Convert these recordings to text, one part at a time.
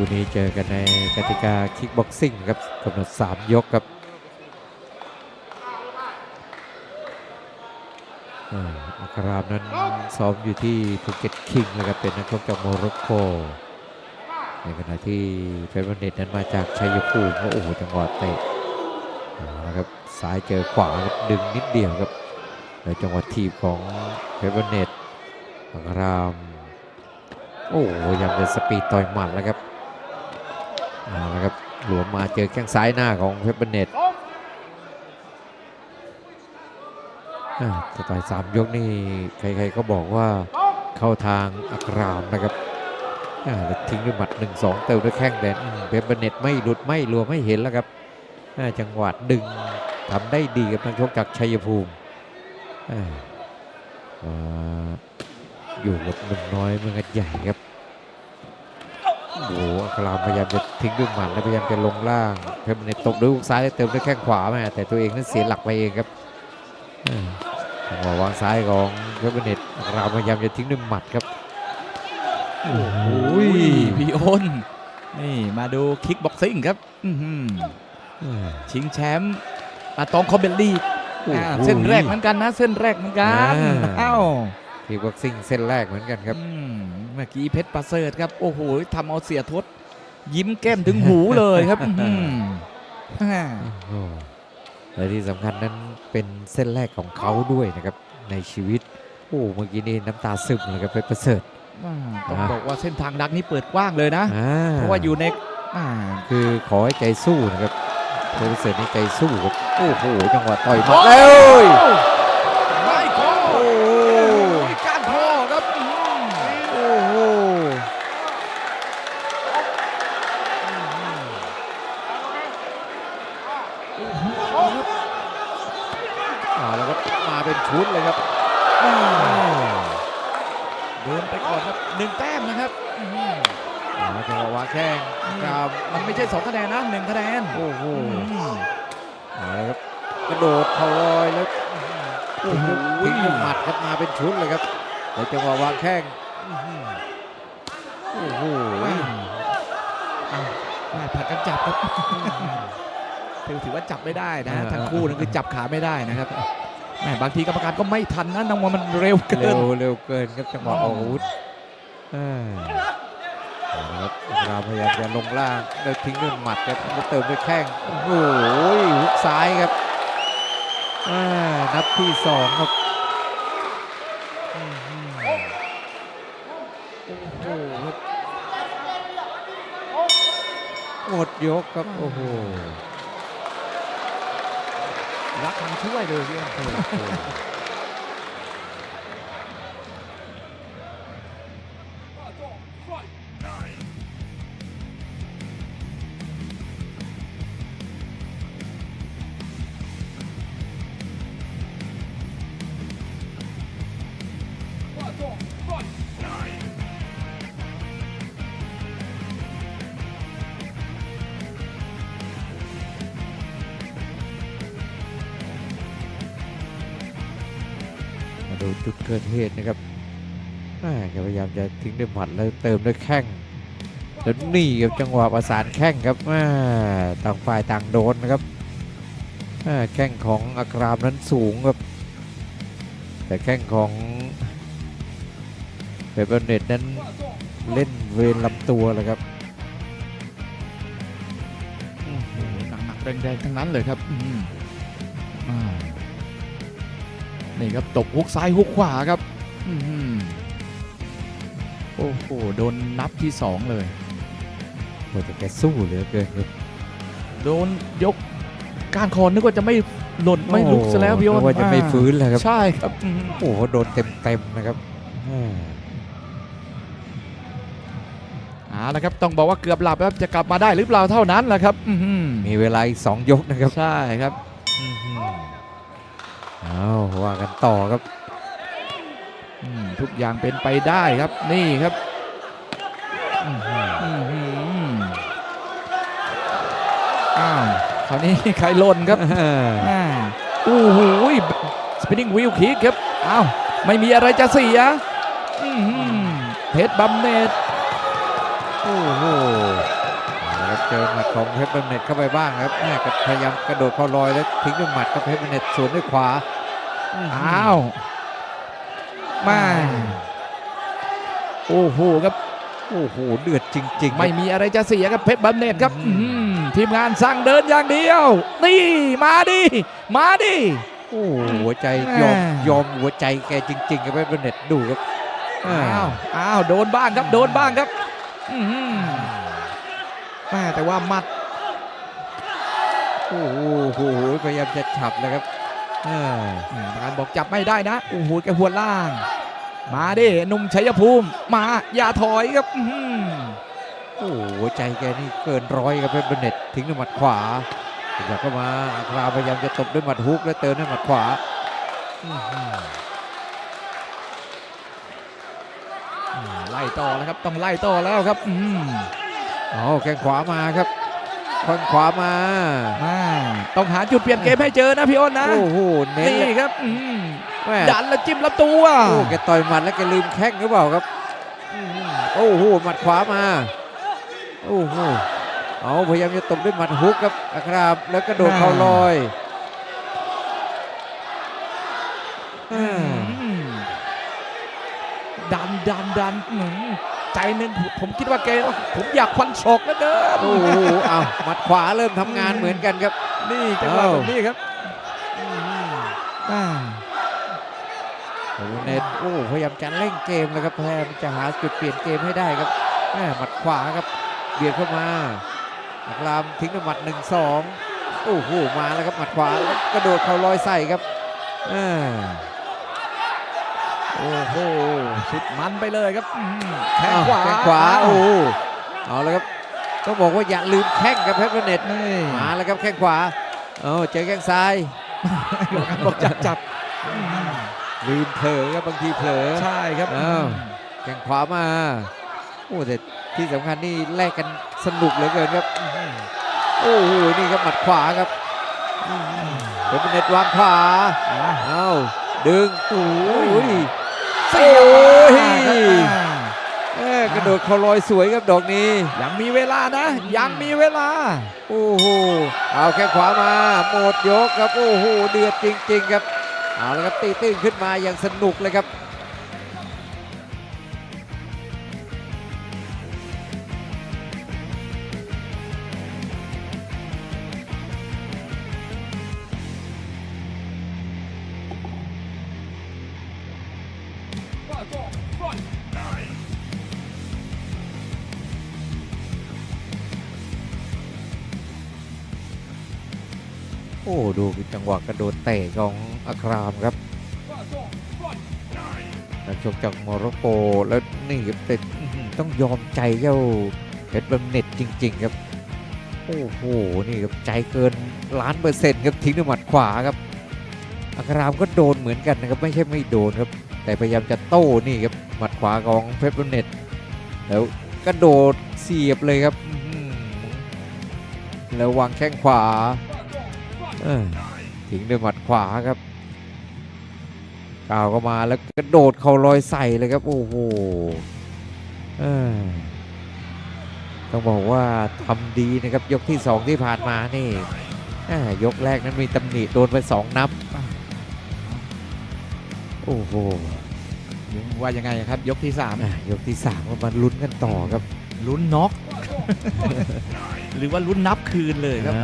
คู่นี้เจอกันในกติกาคิกบ็อกซิ่งครับกำหนด 3 ยกครับอัครามนั้นซ้อมอยู่ที่ภูเก็ตคิงนะครับเป็นนักชกจากโมร็อกโก ในขณะที่เพชรวันเน็ตนั้นมาจากชัยภูมิโอ้โหจังหวะเตะเอาละครับซ้ายเจอขวาครับดึงนิดเดียวครับแล้วจังหวะทีบของเพชรวันเน็ตอัครามโอ้โหยังเป็นสปีดต่อยหมัดแล้วครับ เอาละครับหลวมมาเจอแข้งซ้ายหน้าของเพชรบันเน็ตต่ต่อยสามยกนี่ใครๆก็บอกว่าเข้าทางอักรามนะครับทิ้งด้วยหมัด 1 2 เติมด้วยแข้งแต่เพชรบันเน็ตไม่หลุดไม่รวมไม่เห็นแล้วครับจังหวะดึงทำได้ดีกับนักชกจากชัยภูมิออยู่กับหนุ่มน้อยเมืองอัดใหญ่ครับ โอ้โหอัครามพยายามจะทิ้งด้วยหมัดแล้วพยายามจะลงล่างเพชรบันเน็ตตบด้วยฮุกซ้ายแล้วเติมด้วยแข้งขวาแม่แต่ตัวเองนั้นเสียหลักไปเองครับอ่าจังหวะวางซ้ายของเพชรบันเน็ตอัครามพยายามจะทิ้งด้วยหมัดครับโอ้โหพี่โอนนี่มาดูคิกบ็อกซิ่งครับอื้อหืออ่าชิงแชมป์อาตองคอมเบลลี่โอ้โหอ่าเส้นแรกเหมือนกันนะ เส้นแรกเหมือนกันอ่าเอ้าทีบ็อกซิ่งเส้นแรกเหมือนกันครับอืม เมื่อกี้เพชรประเสริฐครับ โอ้โหทำเอาเสียทศยิ้มแก้มถึงหูเลยครับอื้อหืออ่าโอ้และที่สำคัญนั้นเป็นเส้นแรกของเขาด้วยนะครับในชีวิต โอ้เมื่อกี้นี่น้ำตาซึมเลยครับเพชรประเสริฐอ่าต้องอ่าบอกว่าเส้นทางดักนี้เปิดกว้างเลยนะอ่เพราะว่าอยู่ในอ่าคือขอให้ใจสู้นะครับเพชรประเสริฐนี่ใจสู้ครับโอ้โหจังหวะต่อยหมาแล้ว เอาแล้วครับมาเป็นชุดเลยครับเดินไปก่อนครับหนึ่งแต้มนะครับอื้อหือเอาจังหวะวางแข้งครับมันไม่ใช่สองคะแนนนะหนึ่งคะแนนโอ้โหอืมเอาละครับกระโดดเข่าลอยแล้วโอ้โหทิ้งด้วยหมัดครับมาเป็นชุดเลยครับแล้วจังหวะวางแข้งอื้อหือโอ้โห ว่าจับไม่ได้นะอ่าทั้งคู่นั่นคือจับขาไม่ได้นะครับแหมบางทีกรรมการก็ไม่ทันนะนังว่ามันเร็วเกิเร็นวเร็วเกินครับจังหวะออกอาวุธอ่าเอาละครับเราพยายามจะลงล่างแล้วทิ้งด้วยหมัดครับแล้วเติมด้วยแข้งโอ้โหฮุกซ้ายครับอ่านับที่สองครับอื้อหือโอ้โหครับหมดยกครับโอ้โห รักทางช่วยเลยพี่โอ้โจุดเกิดเหตุนะครับพยายามจะทิ้งด้วยหมัดแล้วเติมด้วยแข้งแล้วนี่ครับจังหวะประสานแข้งครับต่างฝ่ายต่างโดนนะครับแข้งของอัครามนั้นสูงครับ แต่แข้งของเปเปอร์เน็ตนั้นเล่นเวรลำตัวเลยครับหนักหนักๆแรงๆทั้งนั้นเลยครับ นี่ครับตบฮุกซ้ายฮุกขวาครับอื้อหือโอ้โหโดนนับที่สองเลยโอ้แต่แกสู้เหลือเกินครับโดนยกก้านคอนึกว่าจะไม่หล่นไม่ลุกซะแล้วพี่โอนึนกว่าจะไม่ฟื้นแล้วครับ ใช่ครับอืมโอ้โหโดนเต็มๆนะครับอ่าเอาละครับต้องบอกว่าเกือบหลับครับจะกลับมาได้หรือเปล่าเท่านั้นแหละครับอื้อหือมีเวลาอีก2ยกนะครับ ใช่ครับ เอาว่ากันต่อครับอืมทุกอย่างเป็นไปได้ครับนี่ครับอื้อหืออื้อหืออ้าวคราวนี้ใครหล่นครับอ่าอ่าโอ้โหสปินนิ่งวิวคิกครับอ้าวไม่มีอะไรจะเสียอื้อหือเพชรบัมเนตโอ้โห เจอหมัดของเพชรบำเหน็จเข้าไปบ้างครับแม่ก็พยายามกระโดดเข้าลอยแล้วทิ้งด้วยหมัดกับเพชรบำเหน็จสวนด้วยขวาอ้าวมาโอ้โหครับโอ้โหเดือดจริง ๆ ไม่ครับมีอะไรจะเสียกับเพชรบำเหน็จครับอืมอื้อหือทีมงานสั่งเดินอย่างเดียว นี่มาดิมาดิโอ้โหหัวใจแม่ยอมยอมหัวใจแกจริง ๆ ครับเพชรบำเหน็จดูครับอ่าอ้าวอ้าวโดนบ้างครับโดนบ้างครับ อื้อหือ แม่แต่ว่ามัด โอ้โหพยายามจะฉับแล้วครับอาอืมปรบอกจับไม่ได้นะ โอ้โหแกหัวล่าง มาดิหนุ่มชัยภูมิ มาอย่าถอยครับโอ้โหใจแกนี่เกินร้อยครับเพชรบเน็จทิ้งด้วยหมัดขวาขยับเข้ามาอัคราพยายามจะตบด้วยหมัดฮุกแล้วเติมด้วยหมัดขวาไล่ต่อแล้วครับต้องไล่ต่อแล้วครับ อื มเอาแข้งขวามาครับแข้งขวามา อ่าต้องหาจุดเปลี่ยนเกมให้เจอนะพี่อ้นนะโอ้โหเน้นนี่เลยครับอืมแม่ดันแล้วจิ้มลำตัวโอ้แกต่อยหมัดแล้วแกลืมแข้งหรือเปล่าครับอื้อหือโอ้โหหมัดขวามาโอ้โหเอาพยายามจะตบด้วยหมัดฮุกครับอัครามแล้วกระโดดเข่าลอยอ่าอืมดันดันดันอืม ใจหนึ่งผมคิดว่าแกผมอยากควันศอกแล้วเกินโอ้โหเอาหมัดขวาเริ่มทำงานเหมือนกันครับ นี่จังหวะเอ้าแบบนี้ครับอ่าโอ้โหเน็ตโอ้พยายามจะเร่งเกมเลยครับพยายามจะหาจุดเปลี่ยนเกมให้ได้ครับแม่หมัดขวาครับเบียดเข้ามาอัครามทิ้งด้วยหมัดหนึ่งสองโอ้โหมาแล้วครับหมัดขวาแล้วกระโดดเข่าลอยใส่ครับอ่า โอ้โหสุดมันไปเลยครับอืมแข้งขวาแข้งขวาโอ้โหเอาแล้วครับต้องบอกว่าอย่าลืมแข้งครับเพชรพเน็ตนี่มาแล้วครับแข้งขวาเอาเจอแข้งซ้ายบอกจับจับลืมเผลอครับบางทีเผลอใช่ครับอ้าวแข้งขวามาโอ้แต่ที่สำคัญนี่แลกกันสนุกเหลือเกินครับอื้อหือโอ้โหนี่ครับหมัดขวาครับเดนเน็ตวางขวาอ่าเอ้าดึงโอ้ย เสียบโอ้ยอ่าเอ้ยกระโดดเขาลอยสวยครับดอกนี้ ยังมีเวลานะ ยังมีเวลา โอ้โหเอาแข้งขวามาหมดยกครับโอ้โหเดือดจริง ๆ ครับเอาแล้วครับตีตื้นขึ้นมาอย่างสนุกเลยครับ อ้ดูจังหวะกระโดดเตะของอัครามครับนักชกจากโมร็อกโกแล้วนี่ครับต้อหือต้องยอมใจเจ้าเพชรบำเหน็จจริง ๆ ครับ โอ้โหนี่ครับใจเกินล้านเปอร์เซ็นต์ครับทิ้งด้วยหมัดขวาครับอัครามก็โดนเหมือนกันนะครับไม่ใช่ไม่โดนครับ แต่พยายามจะโต้นี่ครับหมัดขวาของเพชรบำเหน็จแล้วกระโดดเสียบเลยครับแล้ววางแข้งขวา ทิ้งด้วยหมัดขวาครับก้าวเข้ามาแล้วกระโดดเข่าลอยใส่เลยครับ โอ้โหเออต้องบอกว่าทำดีนะครับยกที่สองที่ผ่านมานี่อ่ายกแรกนั้นมีตำหนิโดนไปสองนับ โอ้โหว่ายังไงครับยกที่สามอะยกที่สามก็มาลุ้นกันต่อครับลุ้นน็อกหรือว่าลุ้นนับคืนเลยครับ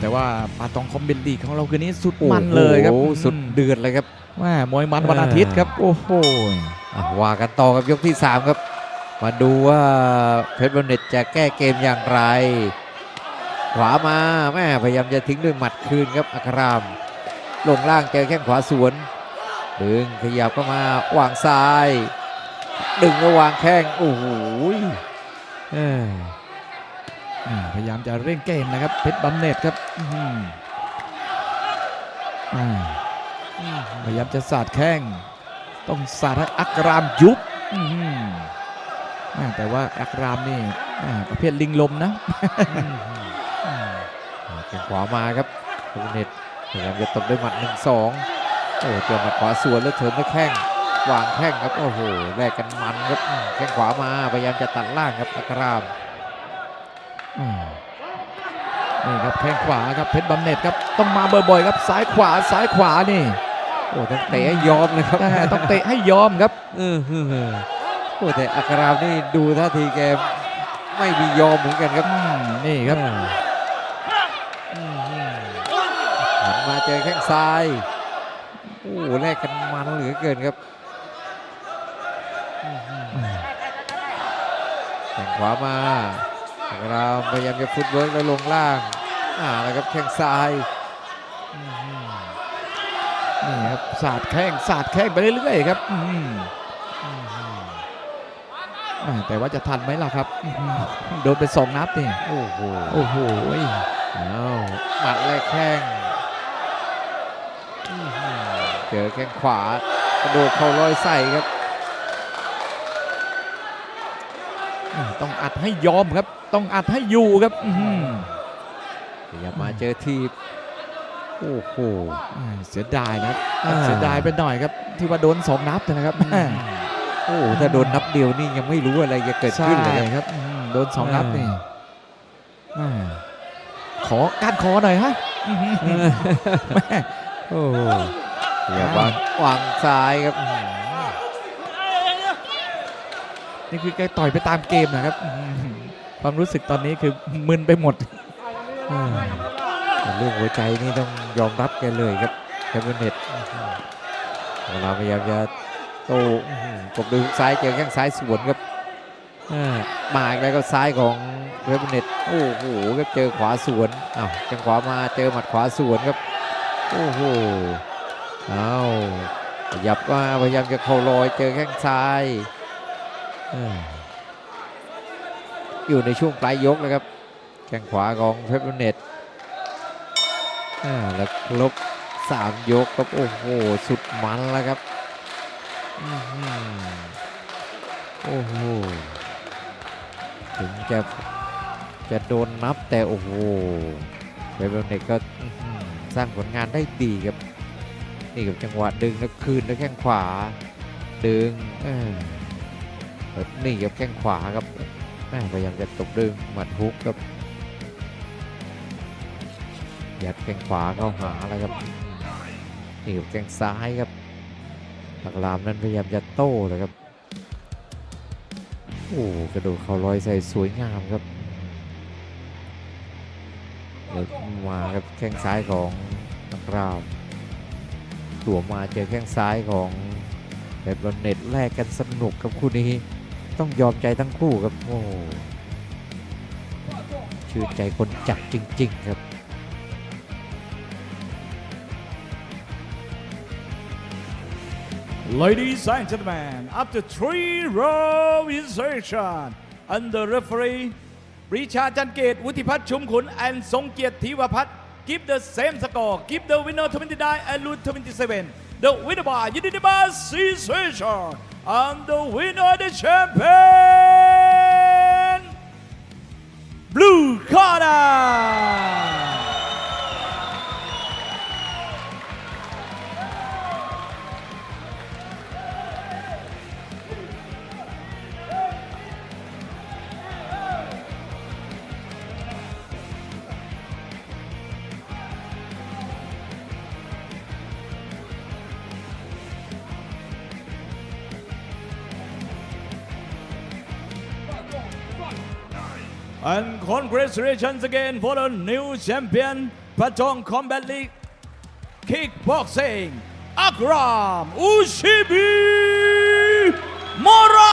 แต่ว่าปาตองคอมเบนลีกของเราคืนนี้สุดมันเลยครับโอ้โหสุดเดือดเลยครับแม่มวยมันวันอาทิตย์ครับ โอ้โหอะว่ากันต่อกับยกที่ 3 ครับ มาดูว่าเพชรบอลเน็ตจะแก้เกมอย่างไร ขวามาแม่พยายามจะทิ้งด้วยหมัดคืนครับอัคราม ลงล่างเจอแข้งขวาสวนดึงขยับเข้ามาวางซ้าย ดึงแล้ววางแข้งโอ้โหเอ้ยอ่า พยายามจะเร่งเกมนะครับ เพชรบำเหน็จครับอื้อหืออ่าพยายามจะสาดแข้ง ต้องสาดให้อักรามยุบอื้อหืออ่าแต่ว่าอักรามนี่อ่าประเภทลิงลมนะแข้งขวามาครับเพชรบอลเน็ตพยายามจะตบด้วยหมัดหนึ่งสองโอ้เจอหมัดขวาสวนแล้วเถินด้วยแข้งวางแข้งครับโอ้โหแลกกันมันครับอืมแข้งขวามาพยายามจะตัดล่างครับอัครามอืม นี่ครับแข้งขวาครับเพชรบำเหน็จครับต้องมาบ่อยๆครับซ้ายขวาซ้ายขวานี่โอ้ต้องเตะให้ยอมเลยครับแม่ต้องเตะให้ยอมครับเออเออโอ้แต่อัครามนี่ดูท่าทีแกไม่มียอมเหมือนกันครับอืมนี่ครับอืมอืมหันมาเจอแข้งซ้ายโอ้แลกกันมันเหลือเกินครับอืมแข้งขวามา อัครามพยายามจะฟุตเวิร์กแล้วลงล่างอ่าแล้วครับแข้งซ้ายอืมนี่ครับสาดแข้งสาดแข้งไปเรื่อยๆครับอืมอืมอ่าแต่ว่าจะทันไหมล่ะครับอื้อหือโดนไปสองนัดนี่โอ้โหโอ้โหอ้าวหมัดแรกแข้งอื้อหือเจอแข้งขวากระโดดเข่าลอยใส่ครับ อ่า ต้องอัดให้ยอมครับ ต้องอัดให้อยู่ครับอื้อหือพยายามมาเจอทีบโอ้โหอ่าเสียดายนะครับอ่าเสียดายไปหน่อยครับ ที่ว่าโดนสองนัดนะครับแม่โอ้โหถ้าโดนนับเดียวนี่ยังไม่รู้อะไรจะเกิดขึ้นเลยใช่ครับครับอื้อหือโดนสองนัดอ่านี่อ่าขอการขอหน่อยฮะอื้อหือแม่โอ้โหพยายามวางวางซ้ายครับอื้อหือ นี่คือแกต่อยไปตามเกมนะครับ ความรู้สึกตอนนี้คือมึนไปหมดเรื่องหัวใจนี่ต้องยอมรับแกเลยครับแคปเบเน็ตเวลาพยายามจะโต้อื้อหือกบด้วยฮุกซ้ายเจอแข้งซ้ายสวนครับมาอีกแล้วก็ซ้ายของแคปเบเน็ตโอ้โหครับเจอขวาสวนอ้าวจังขวามาเจอหมัดขวาสวนครับโอ้โหอ้าวขยับมาพยายามจะเข่าลอยเจอแข้งซ้าย อยู่ในช่วงปลายยกแล้วครับ แข้งขวาของเพชรเน็ตแล้วครบสามยกครับโอ้โหสุดมันแล้วครับโอ้โหถึงจะจะโดนนับแต่โอ้โหเพชรบุญเน็ตก็สร้างผลงานได้ดีครับ นี่กับจังหวะดึงแล้วคืนด้วแข้งขวา ดึงเออ นี่กับแข้งขวาครับแม่พยายามจะตบดึงหมัดฮุกครับยัดแข้งขวาเข้าหาแล้วครับนี่กับแข้งซ้ายครับหักลามนั้นพยายามจะโต้เลยครับโอ้กระโดดเข่าลอยใส่สวยงามครับแล้วมาครับแข้งซ้ายของนักรามตัวมาเจอแข้งซ้ายของแบบรอนเน็ตแลกกันสนุกครับคู่นี้ ต้องยอมใจทั้งคู่ครับโอ้ชื่นใจคนจัดจริง ๆ ครับ Ladies and gentlemen, after three round insertion under referee ปรีชาจันเกต วุฒิพัฒน์ชุมขุน and ทรงเกียรติธีวพัฒน์ give the same score give the winner 29 and lose 27 the winner by unanimous decision and the winner the champion. Blue corner And congratulations again for the new champion, Patong Combat League Kickboxing, Akram Ushibi!